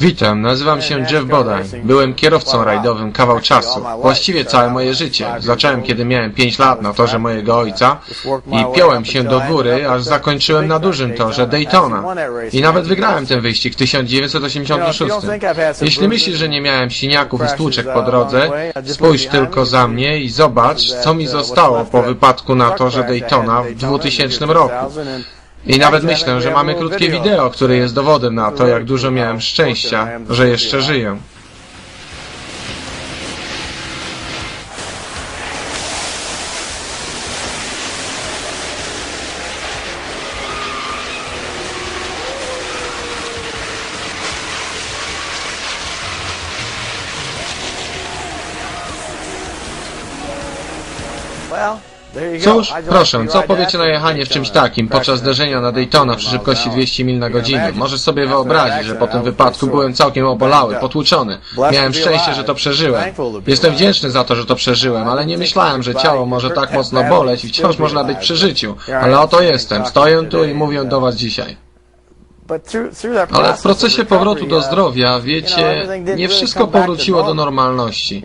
Witam, nazywam się Jeff Bodine. Byłem kierowcą rajdowym kawał czasu. Właściwie całe moje życie. Zacząłem kiedy miałem 5 lat na torze mojego ojca i piąłem się do góry, aż zakończyłem na dużym torze Daytona. I nawet wygrałem ten wyścig w 1986. Jeśli myślisz, że nie miałem siniaków i stłuczek po drodze, spójrz tylko za mnie i zobacz, co mi zostało po wypadku na torze Daytona w 2000 roku. I nawet myślę, że mamy krótkie wideo, które jest dowodem na to, jak dużo miałem szczęścia, że jeszcze żyję. Well. Cóż, proszę, co powiecie na jechanie w czymś takim podczas zderzenia na Daytona przy szybkości 200 mil na godzinę? Możesz sobie wyobrazić, że po tym wypadku byłem całkiem obolały, potłuczony. Miałem szczęście, że to przeżyłem. Jestem wdzięczny za to, że to przeżyłem, ale nie myślałem, że ciało może tak mocno boleć i wciąż można być przy życiu. Ale oto jestem, stoję tu i mówię do was dzisiaj. Ale w procesie powrotu do uh, zdrowia, wiecie, nie wszystko powróciło do normalności.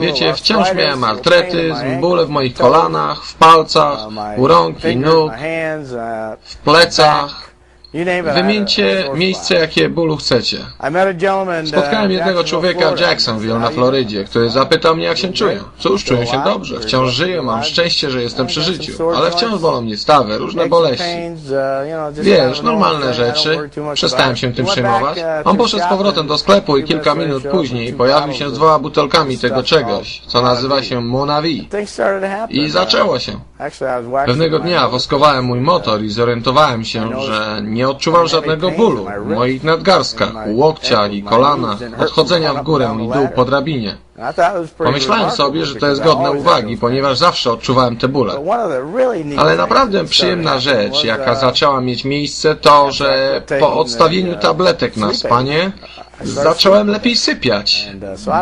Wiecie, wciąż miałem artretyzm, bóle w moich kolanach, w palcach, u rąk i nóg, w plecach. Wymieńcie miejsce, jakie bólu chcecie. Spotkałem jednego człowieka w Jacksonville na Florydzie, który zapytał mnie, jak się czuję. Cóż, czuję się dobrze. Wciąż żyję, mam szczęście, że jestem przy życiu. Ale wciąż bolą mnie stawy, różne boleści. Wiesz, normalne rzeczy. Przestałem się tym przejmować. On poszedł z powrotem do sklepu i kilka minut później pojawił się z dwoma butelkami tego czegoś, co nazywa się Monavi. I zaczęło się. Pewnego dnia woskowałem mój motor i zorientowałem się, że nie odczuwam żadnego bólu w moich nadgarstkach, łokcia i kolanach, odchodzenia w górę i dół po drabinie. Pomyślałem sobie, że to jest godne uwagi, ponieważ zawsze odczuwałem te bóle. Ale naprawdę przyjemna rzecz, jaka zaczęła mieć miejsce, to, że po odstawieniu tabletek na spanie zacząłem lepiej sypiać.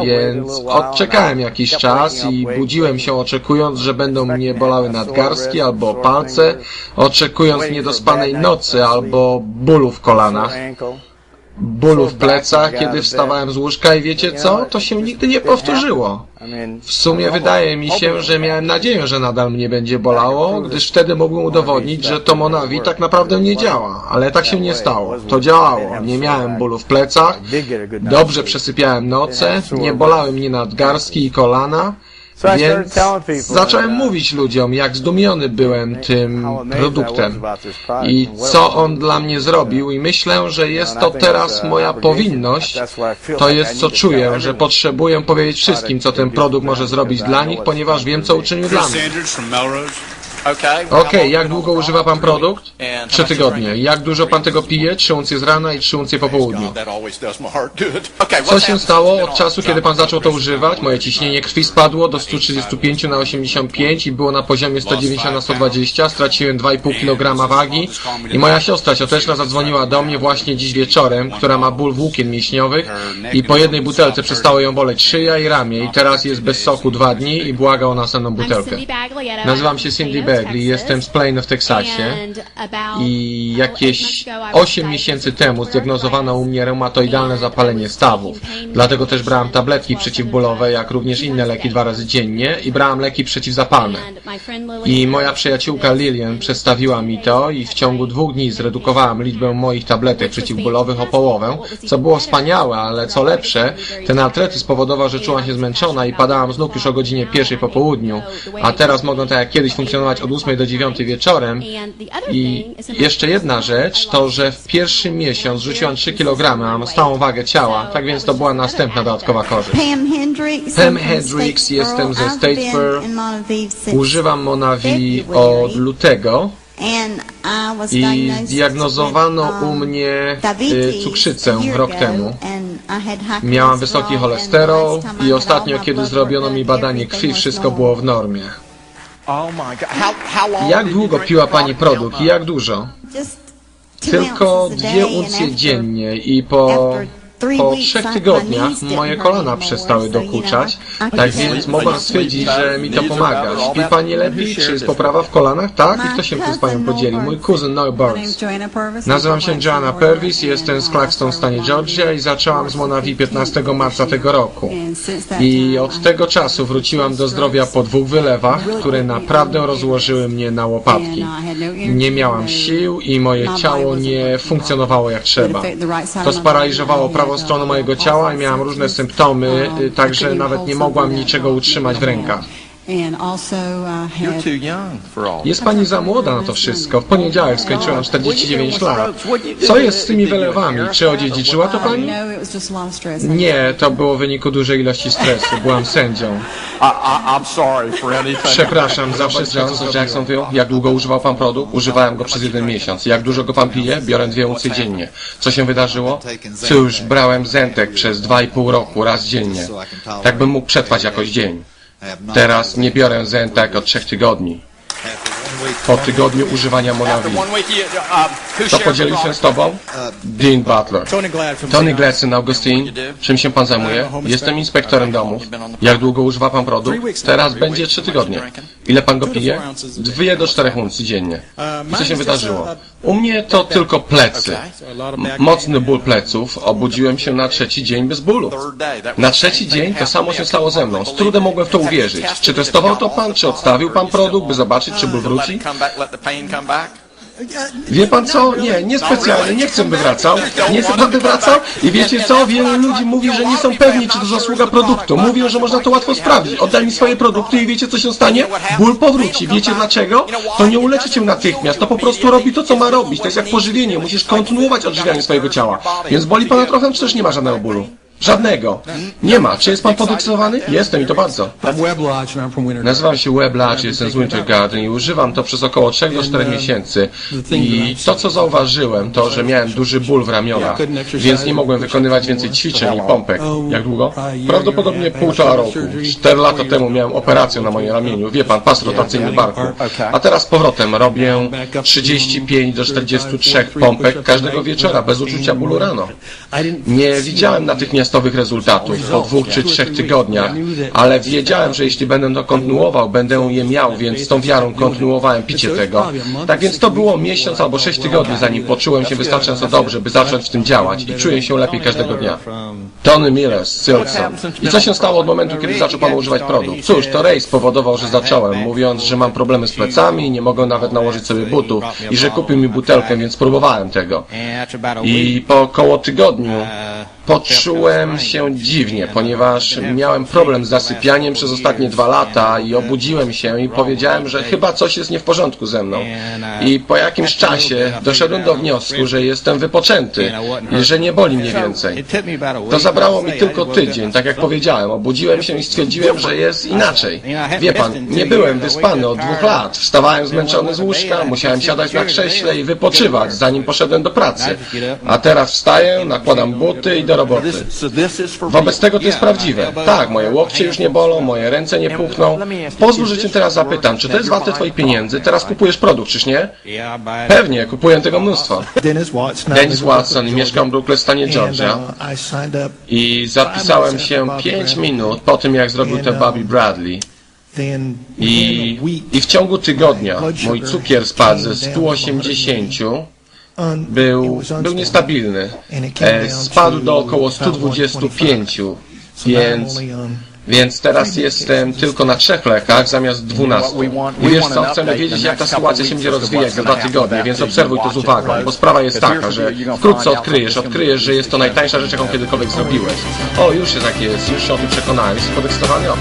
Więc odczekałem jakiś czas i budziłem się oczekując, że będą mnie bolały nadgarstki albo palce, oczekując niedospanej nocy albo bólu w kolanach, bólu w plecach, kiedy wstawałem z łóżka i wiecie co? To się nigdy nie powtórzyło. W sumie wydaje mi się, że miałem nadzieję, że nadal mnie będzie bolało, gdyż wtedy mógłbym udowodnić, że to Monavi tak naprawdę nie działa. Ale tak się nie stało. To działało. Nie miałem bólu w plecach, dobrze przesypiałem noce, nie bolały mnie nadgarstki i kolana, więc zacząłem mówić ludziom, jak zdumiony byłem tym produktem i co on dla mnie zrobił. I myślę, że jest to teraz moja powinność. To jest co czuję, że potrzebuję powiedzieć wszystkim, co ten produkt może zrobić dla nich, ponieważ wiem, co uczynił dla mnie. Okej, jak długo używa pan produkt? Trzy tygodnie. Jak dużo pan tego pije? Trzy uncje z rana i trzy uncje po południu. Okay, Co się stało od czasu, kiedy pan zaczął to używać? Moje ciśnienie krwi spadło do 135 na 85 i było na poziomie 190 na 120. Straciłem 2,5 kg wagi i moja siostra cioteczna zadzwoniła do mnie właśnie dziś wieczorem, która ma ból włókien mięśniowych i po jednej butelce przestało ją boleć szyja i ramię i teraz jest bez soku dwa dni i błaga o następną butelkę. Nazywam się Cindy Bagley, jestem z Plano w Teksasie i jakieś 8 miesięcy temu zdiagnozowano u mnie reumatoidalne zapalenie stawów. Dlatego też brałam tabletki przeciwbólowe, jak również inne leki dwa razy dziennie i brałam leki przeciwzapalne. I moja przyjaciółka Lilian przedstawiła mi to i w ciągu dwóch dni zredukowałam liczbę moich tabletek przeciwbólowych o połowę, co było wspaniałe, ale co lepsze, ten artretyzm spowodował, że czułam się zmęczona i padałam z nóg już o godzinie pierwszej po południu, a teraz mogę tak jak kiedyś funkcjonować od 8 do 9 wieczorem i jeszcze jedna rzecz, to że w pierwszy miesiąc rzuciłam 3 kg, mam stałą wagę ciała, tak więc to była następna dodatkowa korzyść. Pam Hendricks. Jestem ze Statesboro. Używam Monavi od lutego I with, um, u mnie y, cukrzycę rok temu. Miałam wysoki cholesterol, I ostatnio, kiedy zrobiono mi badanie krwi, wszystko było w normie. Jak did you długo piła pani produkt? I jak dużo? Tylko dwie uncje dziennie i po po trzech tygodniach moje kolana przestały dokuczać, tak więc mogłam stwierdzić, że mi to pomaga. Śpi pani lepiej? Czy jest poprawa w kolanach? Tak? I kto się tym z panią podzieli? Mój kuzyn Noel Burns. Nazywam się Joanna Purvis, jestem z Claxton w stanie Georgia i zaczęłam z Monavi 15 marca tego roku. I od tego czasu wróciłam do zdrowia po dwóch wylewach, które naprawdę rozłożyły mnie na łopatki. Nie miałam sił i moje ciało nie funkcjonowało jak trzeba. To sparaliżowało prawą stronę mojego ciała i miałam różne symptomy, y, także nawet nie mogłam niczego utrzymać w rękach. You're too young for all Jest pani za młoda na to wszystko. W poniedziałek skończyłam 49 lat. Co jest z tymi wylewami? Czy odziedziczyła to pani? Nie, to było w wyniku dużej ilości stresu. Byłam sędzią. I, I, I'm sorry for anything. Przepraszam za wszystko, co Jacksonville. Jak długo używał pan produkt? Używałem go przez jeden miesiąc. Jak dużo go pan pije? Biorę dwie uncy dziennie. Co się wydarzyło? Cóż, brałem Zentek przez dwa i pół roku, raz dziennie. Tak bym mógł przetrwać jakoś dzień. Teraz nie biorę Zentek od trzech tygodni. Po tygodniu używania one week, you, um, Kto podzielił się z tobą? Dean Butler. Tony Glad from Tony Gledson, Augustine. Czym się pan zajmuje? Jestem inspektorem domów. Jak długo używa pan produkt? Teraz będzie trzy tygodnie. Ile pan go pije? Dwie do czterech uncji dziennie. I co się wydarzyło? U mnie to tylko plecy. M- Mocny ból pleców. Obudziłem się na trzeci dzień bez bólu. Na trzeci dzień to samo się stało ze mną. Z trudem mogłem w to uwierzyć. Czy testował to pan? Czy odstawił pan produkt, by zobaczyć, czy ból wróci? Wie pan co? Nie, nie specjalnie, nie chcę by wracał. Nie chcę by wracał? I wiecie co? Wielu ludzi mówi, że nie są pewni, czy to zasługa produktu. Mówią, że można to łatwo sprawdzić. Oddaj mi swoje produkty i wiecie, co się stanie? Ból powróci. Wiecie dlaczego? To nie uleczy cię natychmiast. To po prostu robi to, co ma robić. To jest jak pożywienie. Musisz kontynuować odżywianie swojego ciała. Więc boli pana trochę, czy też nie ma żadnego bólu? Żadnego. Nie ma. Czy jest pan podekscytowany? Jestem i to bardzo. Nazywam się Web Lodge, jestem z Winter Garden i używam to przez około 3 do 4 miesięcy. I to, co zauważyłem, to, że miałem duży ból w ramionach, więc nie mogłem wykonywać więcej ćwiczeń i pompek. Jak długo? Prawdopodobnie półtora roku. 4 lata temu miałem operację na moim ramieniu. Wie pan, pas rotacyjny barku. A teraz z powrotem robię 35 do 43 pompek każdego wieczora, bez uczucia bólu rano. Nie widziałem natychmiastowych rezultatów po dwóch czy trzech tygodniach, ale wiedziałem, że jeśli będę to kontynuował, będę je miał, więc z tą wiarą kontynuowałem picie tego. Tak więc to było miesiąc albo sześć tygodni, zanim poczułem się wystarczająco dobrze, by zacząć w tym działać i czuję się lepiej każdego dnia. Tony Miller z Silkson. I co się stało od momentu, kiedy zaczął Pan używać produkt? Cóż, to Ray spowodował, że zacząłem, mówiąc, że mam problemy z plecami, nie mogę nawet nałożyć sobie butów i że kupił mi butelkę, więc próbowałem tego. I po około tygodniu poczułem się dziwnie, ponieważ miałem problem z zasypianiem przez ostatnie dwa lata i obudziłem się i powiedziałem, że chyba coś jest nie w porządku ze mną. I po jakimś czasie doszedłem do wniosku, że jestem wypoczęty i że nie boli mnie więcej. To zabrało mi tylko tydzień, tak jak powiedziałem. Obudziłem się i stwierdziłem, że jest inaczej. Wie pan, nie byłem wyspany od dwóch lat. Wstawałem zmęczony z łóżka, musiałem siadać na krześle i wypoczywać, zanim poszedłem do pracy. A teraz wstaję, nakładam buty i do roboty. Is for Wobec tego to jest prawdziwe. Tak, moje łokcie już nie bolą, moje ręce nie puchną. Pozwól, że cię teraz zapytam, czy to jest warte twoich pieniędzy? Teraz kupujesz produkt, czyż nie? Pewnie, kupuję tego mnóstwo. Dennis Watson. Dennis Watson i mieszkam w Brooklyn, stanie Georgia. I up. I zapisałem się 5 minut po tym, jak zrobił to Bobby Bradley. I, I w ciągu tygodnia mój cukier spadł ze 180, un- był, był niestabilny. E, spadł do około 125, So now więc, on więc teraz jestem tylko na trzech lekach zamiast 12. I wiesz co, chcemy wiedzieć jak ta sytuacja się będzie rozwijać za dwa tygodnie, więc obserwuj to z uwagą, bo sprawa jest taka, że wkrótce odkryjesz, odkryjesz, że jest to najtańsza rzecz, jaką kiedykolwiek zrobiłeś. O, już się tak jest, już się o tym przekonałem, jesteś podekscytowany? O.